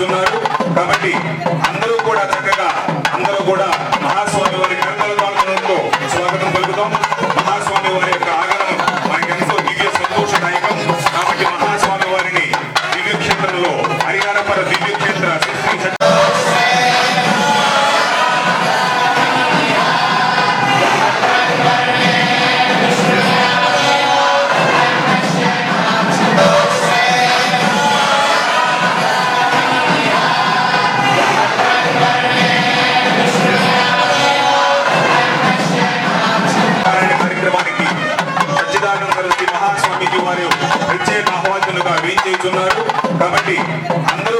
చేస్తున్నారు కాబట్టి అందరూ కూడా కాబట్టి అందరూ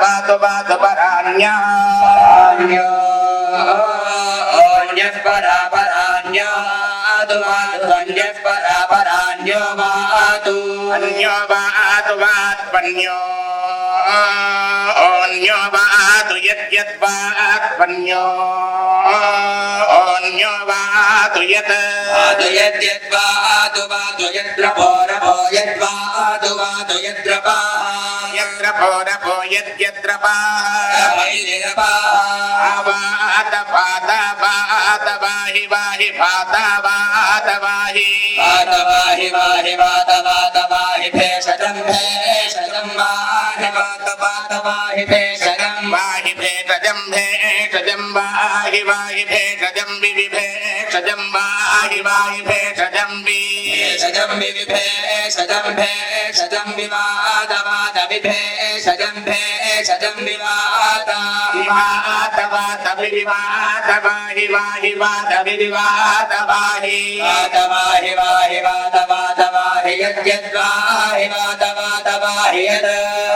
పరా వాతు వాతు పరాణ్యా అన్యో వాతు వాత్పన్యో ఓన్యో వాతు యద్యద్వాత్పన్యో ఓన్యో వాతు యత్ యత్ర భోరభో యద్యత్ర పా వాత పాత పాత వాహి వాహి పాత వాత వాహి వాహి భేషజం భేషజం వాహి వాహి భేషజం వివి భేషజం వాహి వాహి భేషజం వి సజం విభేషజం భేషజం వివాదవాద విభేషజం భేషజం వివాద వివాత వాత వివాత వాహి వాహి వాత వివాత వాహి వాదవాహి వాహి వాదవాద వాహి యద్యద్వాహి వాదవాద వాహి యద్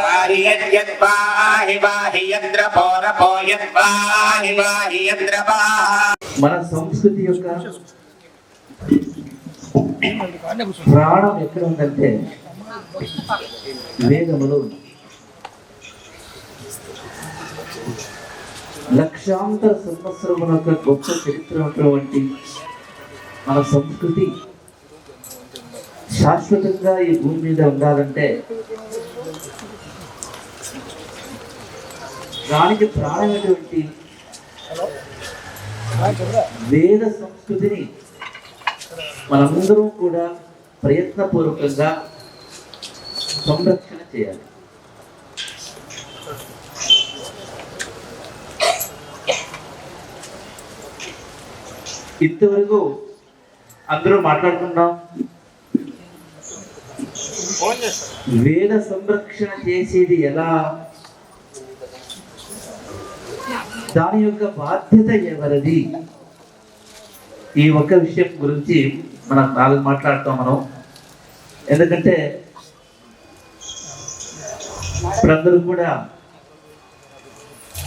వాహి యద్యత్ వాహి వాహి యద్ర పౌరపో యద్ వాహి వాహి యద్ర వాహి మన సంస్కృతి యొక్క ప్రాణం ఎక్కడ ఉందంటే వేదములో ఉంది. లక్షాంతర సంవత్సరముల యొక్క గొప్ప చరిత్ర ఉన్నటువంటి మన సంస్కృతి శాశ్వతంగా ఈ భూమి మీద ఉండాలంటే దానికి ప్రాణమైనటువంటి వేద సంస్కృతిని మనమందరం కూడా ప్రయత్నపూర్వకంగా సంరక్షణ చేయాలి. ఇంతవరకు అందరూ మాట్లాడుకున్నాం వేద సంరక్షణ చేసేది ఎలా? దాని యొక్క బాధ్యత ఎవరిది? ఈ ఒక్క విషయం గురించి మనం నాలుగు మాట్లాడతాం మనం. ఎందుకంటే ఇప్పుడందరూ కూడా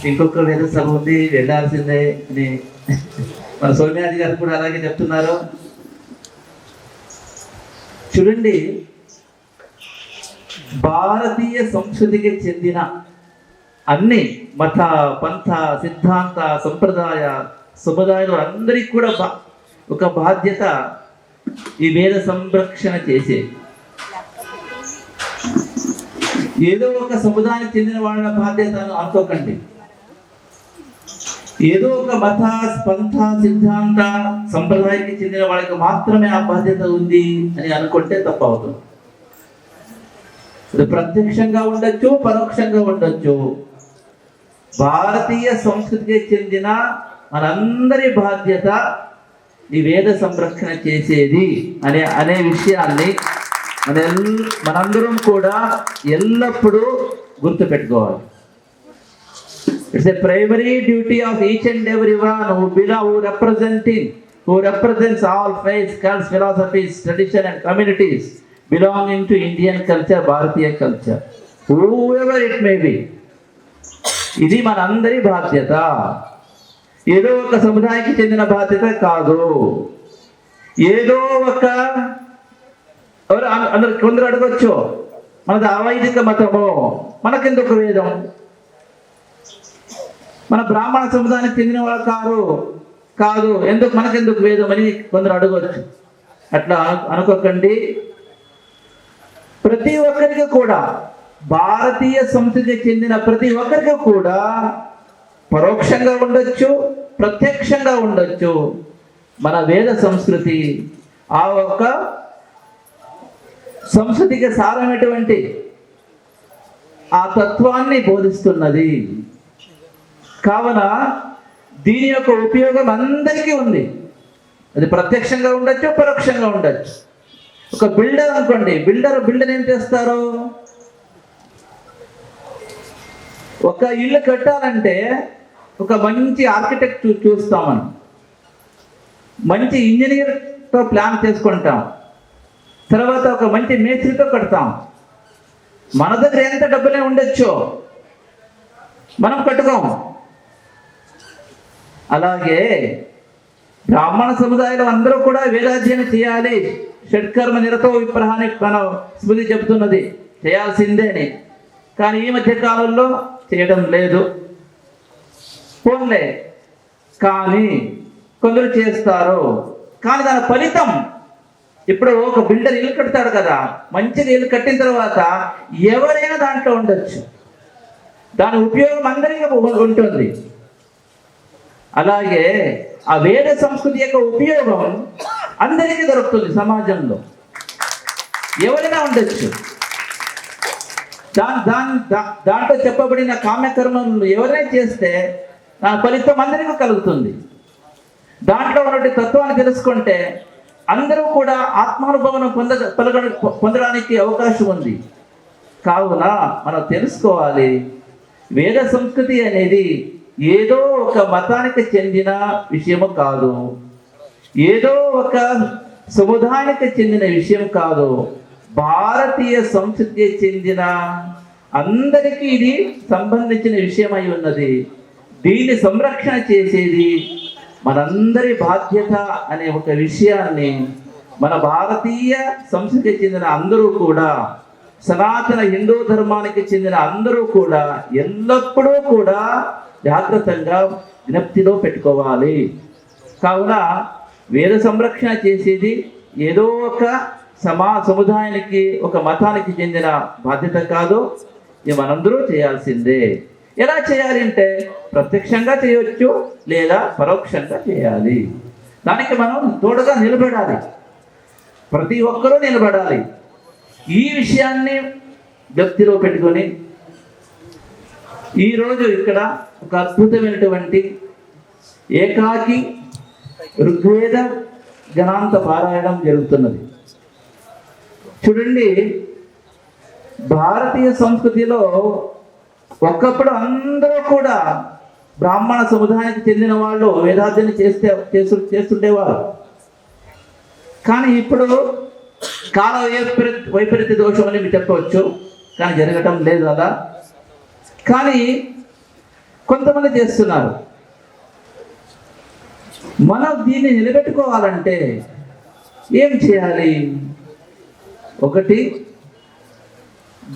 ఇంకొక వేద సభ ఉంది వెళ్ళాల్సిందే అని. మన సోమ్యాది గారు కూడా అలాగే చెప్తున్నారు. చూడండి భారతీయ సంస్కృతికి చెందిన అన్ని మత పంథ సిద్ధాంత సంప్రదాయ సముదాయాలు అందరికీ కూడా బా ఒక బాధ్యత ఈ వేద సంరక్షణ చేసే. ఏదో ఒక సముదాయానికి చెందిన వాళ్ళ బాధ్యత అనుకోకండి. ఏదో ఒక మత స్పంథ సిద్ధాంత సంప్రదాయానికి చెందిన వాళ్ళకి మాత్రమే ఆ బాధ్యత ఉంది అని అనుకుంటే తప్ప అవుతుంది. ప్రత్యక్షంగా ఉండొచ్చు పరోక్షంగా ఉండొచ్చు. భారతీయ సంస్కృతికి చెందిన మనందరి బాధ్యత ఈ వేద సంరక్షణ చేసేది అనే అనే విషయాన్ని మన మనందరం కూడా ఎల్లప్పుడూ గుర్తుపెట్టుకోవాలి. It's a primary duty of each and every one who బిలా who representing who represents all faiths cults philosophies tradition and communities belonging to Indian culture Bharatiya culture whoever it may be ఇది మనందరి బాధ్యత. ఏదో ఒక సముదాయానికి చెందిన బాధ్యత కాదు. ఏదో ఒక అందరు కొందరు అడగొచ్చు. మనది అవైదిక మతము మనకెందుకు వేదం? మన బ్రాహ్మణ సముదాయానికి చెందిన వాళ్ళు కారు కాదు. ఎందుకు? మనకెందుకు వేదం అని కొందరు అడగవచ్చు అట్లా అనుకోకండి. ప్రతి ఒక్కరికి కూడా భారతీయ సంస్కృతికి చెందిన ప్రతి ఒక్కరికి కూడా పరోక్షంగా ఉండొచ్చు ప్రత్యక్షంగా ఉండొచ్చు. మన వేద సంస్కృతి ఆ ఒక్క సంస్కృతికి సారమైనటువంటి ఆ తత్వాన్ని బోధిస్తున్నది. కావున దీని యొక్క ఉపయోగం అందరికీ ఉంది. అది ప్రత్యక్షంగా ఉండొచ్చు పరోక్షంగా ఉండొచ్చు. ఒక బిల్డర్ అనుకోండి బిల్డర్ బిల్డర్ ఏం చేస్తారు? ఒక ఇల్లు కట్టాలంటే ఒక మంచి ఆర్కిటెక్ట్ చూ- చూస్తాం మనం మంచి ఇంజనీర్తో ప్లాన్ చేసుకుంటాం. తర్వాత ఒక మంచి మేస్త్రితో కడతాం. మన దగ్గర ఎంత డబ్బులే ఉండొచ్చో. మనం కట్టుకోము అలాగే బ్రాహ్మణ సముదాయంలో అందరూ కూడా వేదాధ్యయనం చేయాలి. షట్కర్మ నిరతో విప్రహాన్ని మన స్మృతి చెబుతున్నది. చేయాల్సిందే అని. కానీ ఈ మధ్య కాలంలో చేయడం లేదు. పోన్లే. కానీ కొందరు చేస్తారు. కానీ దాని ఫలితం ఇప్పుడు ఒక బిల్డర్ ఇల్లు కడతాడు కదా. మంచిగా ఇల్లు కట్టిన తర్వాత ఎవరైనా దాంట్లో ఉండొచ్చు. దాని ఉపయోగం అందరికీ ఉంటుంది. అలాగే ఆ వేద సంస్కృతి యొక్క ఉపయోగం అందరికీ దొరుకుతుంది సమాజంలో. ఎవరైనా ఉండొచ్చు. దాని దాని దాంట్లో చెప్పబడిన కామ్యకర్మలు ఎవరైనా చేస్తే దాని ఫలితం అందరికీ కలుగుతుంది. దాంట్లో ఉన్నటువంటి తత్వాన్ని తెలుసుకుంటే అందరూ కూడా ఆత్మానుభవం పొంద పొందగ- పొందడానికి అవకాశం ఉంది. కావున మనం తెలుసుకోవాలి వేద సంస్కృతి అనేది ఏదో ఒక మతానికి చెందిన విషయము కాదు. ఏదో ఒక సముదాయానికి చెందిన విషయం కాదు. భారతీయ సంస్కృతికి చెందిన అందరికీ ఇది సంబంధించిన విషయమై ఉన్నది. దీన్ని సంరక్షణ చేసేది మనందరి బాధ్యత అనే ఒక విషయాన్ని మన భారతీయ సంస్కృతికి చెందిన అందరూ కూడా సనాతన హిందూ ధర్మానికి చెందిన అందరూ కూడా ఎల్లప్పుడూ కూడా జాగ్రత్తగా జ్ఞప్తిలో పెట్టుకోవాలి. కావున వేద సంరక్షణ చేసేది ఏదో ఒక సమా సముదాయానికి ఒక మతానికి చెందిన బాధ్యత కాదు. ఇది మనందరూ చేయాల్సిందే. ఎలా చేయాలి అంటే ప్రత్యక్షంగా చేయొచ్చు లేదా పరోక్షంగా చేయాలి. దానికి మనం తోడుగా నిలబడాలి. ప్రతి ఒక్కరూ నిలబడాలి. ఈ విషయాన్ని వ్యక్తిలో పెట్టుకొని ఈరోజు ఇక్కడ ఒక అద్భుతమైనటువంటి ఏకాకి ఋగ్వేద గణాంత పారాయణం జరుగుతున్నది. చూడండి భారతీయ సంస్కృతిలో ఒకప్పుడు అందరూ కూడా బ్రాహ్మణ సముదాయానికి చెందిన వాళ్ళు వేదాధ్యయనం చేస్తే చేస్తుండేవారు. కానీ ఇప్పుడు కాల వైపరీ- వైపరీత్య దోషం అని మీరు చెప్పవచ్చు. కానీ జరగటం లేదు అలా కానీ కొంతమంది చేస్తున్నారు. మనం దీన్ని నిలబెట్టుకోవాలంటే ఏం చేయాలి? ఒకటి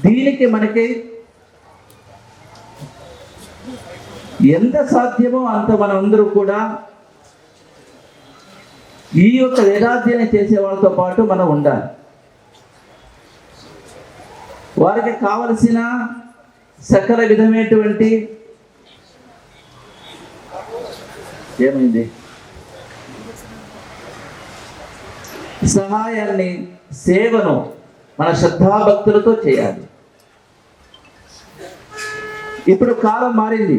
దీనికి మనకి ఎంత సాధ్యమో అంత మనం అందరూ కూడా ఈ యొక్క వేదాధ్యయనం చేసే వాళ్ళతో పాటు మనం ఉండాలి. వారికి కావలసిన సకల విధమైనటువంటి ఏమైంది? సహాయాన్ని సేవను మన శ్రద్ధాభక్తులతో చేయాలి. ఇప్పుడు కాలం మారింది.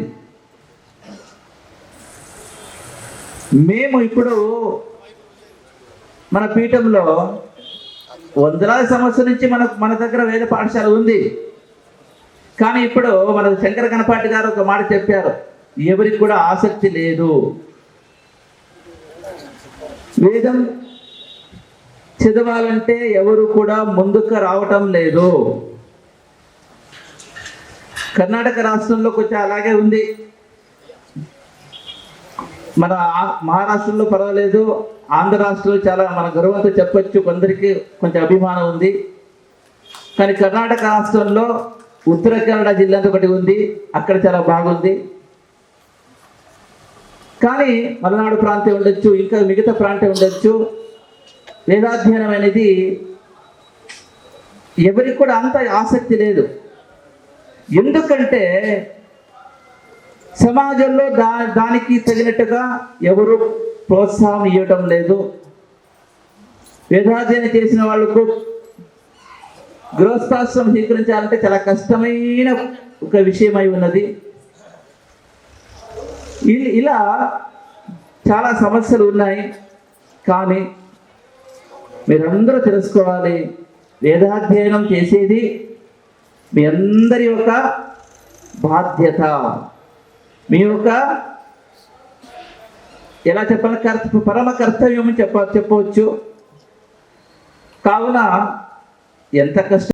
మేము ఇప్పుడు మన పీఠంలో వందలాది సంవత్సరం నుంచి మనకు మన దగ్గర వేద పాఠశాల ఉంది. కానీ ఇప్పుడు మన శంకర గణపాటి గారు ఒక మాట చెప్పారు. ఎవరికి కూడా ఆసక్తి లేదు. వేదం చదవాలంటే ఎవరు కూడా ముందుకు రావటం లేదు. కర్ణాటక రాష్ట్రంలో కొంచెం అలాగే ఉంది. మన మహారాష్ట్రంలో మహారాష్ట్రలో పర్వాలేదు ఆంధ్ర రాష్ట్రంలో చాలా మన గర్వంతో చెప్పచ్చు కొందరికి కొంచెం అభిమానం ఉంది. కానీ కర్ణాటక రాష్ట్రంలో ఉత్తర కన్నడ జిల్లా ఒకటి ఉంది అక్కడ చాలా బాగుంది. కానీ మలనాడు ప్రాంతం ఉండొచ్చు ఇంకా మిగతా ప్రాంతం ఉండొచ్చు. వేదాధ్యయనం అనేది ఎవరికి కూడా అంత ఆసక్తి లేదు. ఎందుకంటే సమాజంలో దా దానికి తగినట్టుగా ఎవరు ప్రోత్సాహం ఇవ్వటం లేదు. వేదాధ్యయనం చేసిన వాళ్ళకు గృహస్థాశ్రమం స్వీకరించాలంటే చాలా కష్టమైన ఒక విషయమై ఉన్నది. ఇ- ఇలా చాలా సమస్యలు ఉన్నాయి. కానీ మీరందరూ తెలుసుకోవాలి వేదాధ్యయనం చేసేది మీ అందరి యొక్క బాధ్యత. మీ యొక్క ఎలా చెప్పాలి? కర్త పరమ కర్తవ్యం చెప్ప చెప్పవచ్చు. కావున ఎంత కష్టం